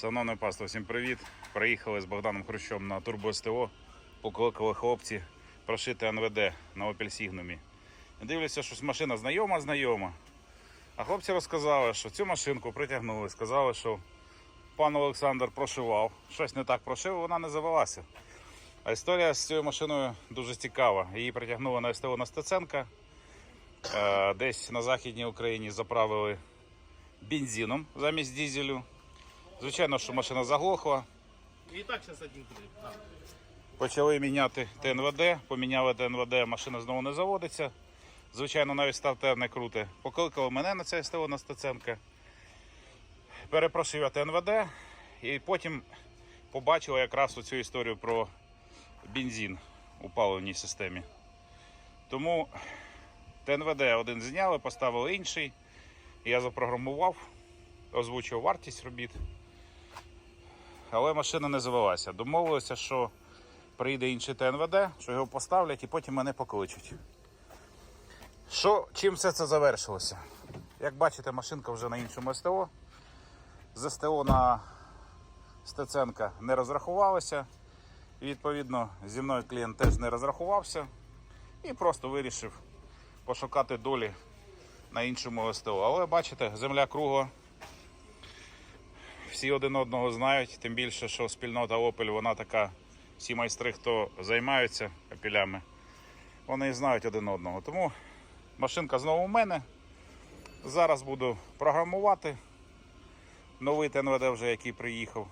Шановне паство, всім привіт. Приїхали з Богданом Хрущом на Турбо СТО. Покликали хлопці прошити НВД на Opel Signum. Дивлюся, що машина знайома, знайома. А хлопці розказали, що цю машинку притягнули. Сказали, що пан Олександр прошивав. Щось не так прошив, вона не завелася. А історія з цією машиною дуже цікава. Її притягнули на СТО на Стеценка. Е, Десь на Західній Україні заправили бензином замість дізелю. Звичайно, що машина заглохла. И так сейчас один будет. Почали міняти ТНВД, поміняли ТНВД, машина знову не заводиться. Звичайно, навіть стартер не круте. Покликали мене на це СТО на Стеценка. Перепрошив я ТНВД і потім побачили якраз цю історію про бензин у паливній системі. Тому ТНВД один зняли, поставили інший. Я запрограмував, озвучив вартість робіт. Але машина не завелася. Домовилися, що прийде інший ТНВД, що його поставлять і потім мене покличуть. Що, чим все це завершилося? Як бачите, машинка вже на іншому СТО. З СТО на Стеценка не розрахувалися. І, відповідно, зі мною клієнт теж не розрахувався і просто вирішив пошукати долі на іншому СТО. Але бачите, земля кругла. Всі один одного знають, тим більше, що спільнота Opel, вона така, всі майстри, хто займаються опілями, вони знають один одного. Тому машинка знову у мене. Зараз буду програмувати. Новий ТНВД вже який приїхав.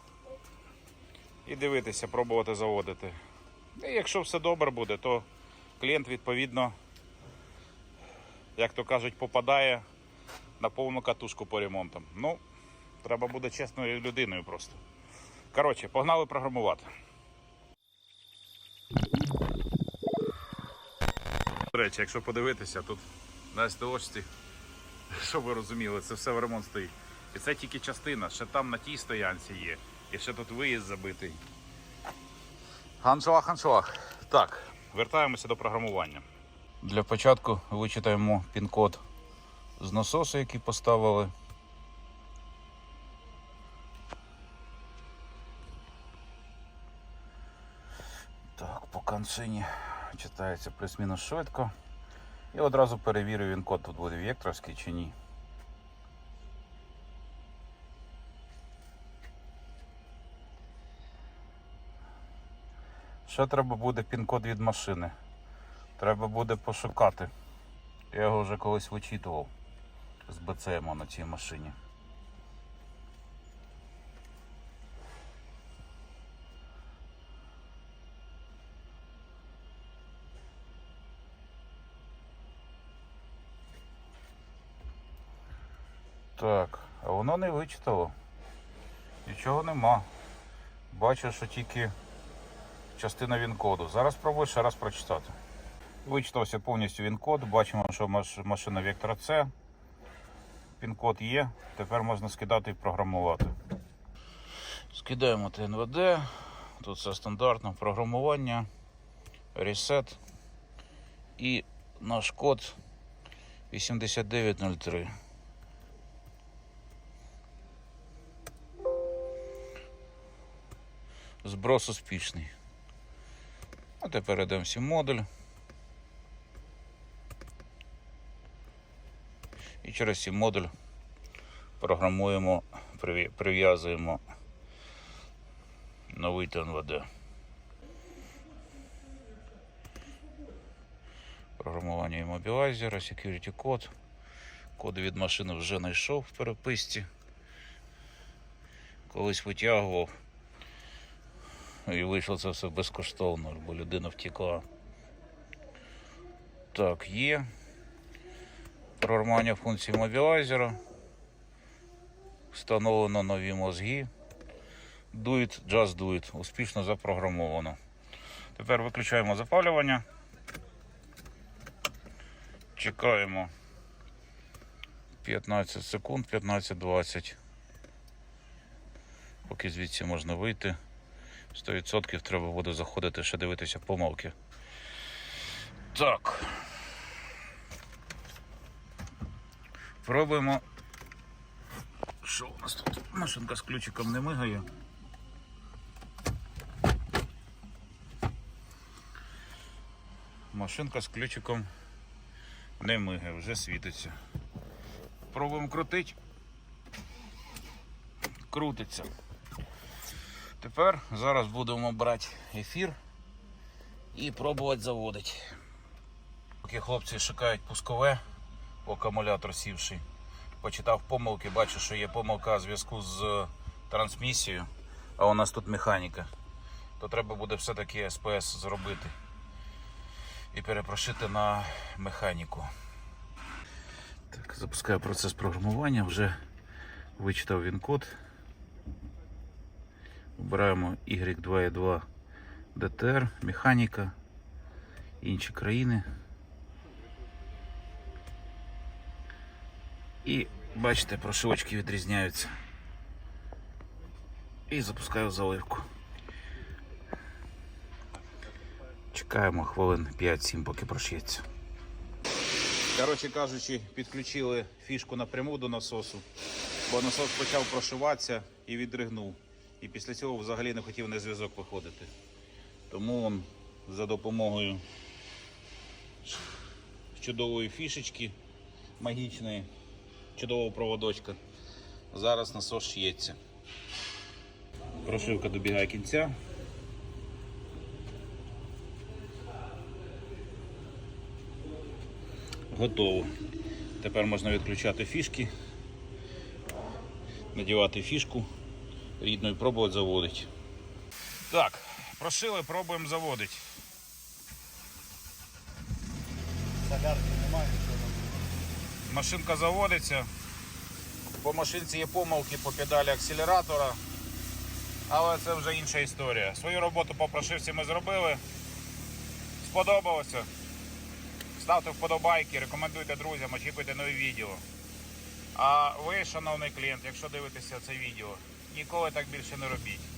І дивитися, пробувати заводити. І якщо все добре буде, то клієнт відповідно, як то кажуть, попадає на повну катушку по ремонтам. Ну, треба буде чесною людиною просто. Коротше, погнали програмувати. До речі, якщо подивитися, тут на СТОшці, щоб ви розуміли, це все в ремонт стоїть. І це тільки частина, ще там на тій стоянці є. І ще тут виїзд забитий. Аншлаг, аншлаг. Так, вертаємося до програмування. Для початку вичитаємо пін-код з насосу, який поставили. Так, по коншині читається плюс-мінус швидко. І одразу перевірю, він код тут буде векторський чи ні. Ще треба буде пін-код від машини. Треба буде пошукати. Я його вже колись вичитував з БЦМ на цій машині. Так, а воно не вичитало. Нічого нема. Бачу, що тільки частина він-коду. Зараз спробую ще раз прочитати. Вичитався повністю він-код. Бачимо, що машина Vectra C. Пін-код є. Тепер можна скидати і програмувати. Скидаємо ТНВД. Тут все стандартно. Програмування, ресет і наш код 8903. Зброс успішний. А тепер йдемо всі модуль. І через цей модуль програмуємо, прив'язуємо новий ТНВД. Програмування іммобілайзера, security код. Код від машини вже знайшов в переписці. Колись витягував. І вийшло це все безкоштовно, бо людина втекла. Так, є. Програмування функції мобілайзера. Встановлено нові мозги. Do it, just do it. Успішно запрограмовано. Тепер виключаємо запалювання. Чекаємо 15 секунд, 15-20. Поки звідси можна вийти. 100% треба буде заходити ще дивитися помилки. Так. Пробуємо Що у нас тут? Машинка з ключиком не мигає. Машинка з ключиком не мигає, вже світиться. Пробуємо крутити. Крутиться. Тепер зараз будемо брати ефір і пробувати заводити. Поки хлопці шукають пускове, акумулятор сівший. Почитав помилки, бачу, що є помилка в зв'язку з трансмісією, а у нас тут механіка. То треба буде все-таки СПС зробити і перепрошити на механіку. Так, запускаю процес програмування, вже вичитав він код. Обираємо Y2E2 DTR, механіка, інші країни. І бачите, прошивочки відрізняються. І запускаю заливку. Чекаємо хвилин 5-7, поки прошиється. Коротше кажучи, підключили фішку напряму до насосу, бо насос почав прошиватися і відригнув. І після цього взагалі не хотів на зв'язок виходити. Тому он за допомогою чудової фішечки магічної, чудового проводочка. Зараз насос шиється. Прошивка добігає кінця. Готово. Тепер можна відключати фішки, надівати фішку рідну і пробувати заводити. Так, прошили, пробуємо заводити. Солярки немає, нічого. Машинка заводиться. По машинці є помилки по педалі акселератора. Але це вже інша історія. Свою роботу по прошивці ми зробили. Сподобалося. Ставте вподобайки, рекомендуйте друзям, очікуйте нові відео. А ви, шановний клієнт, якщо дивитеся це відео, ніколи так більше не робіть.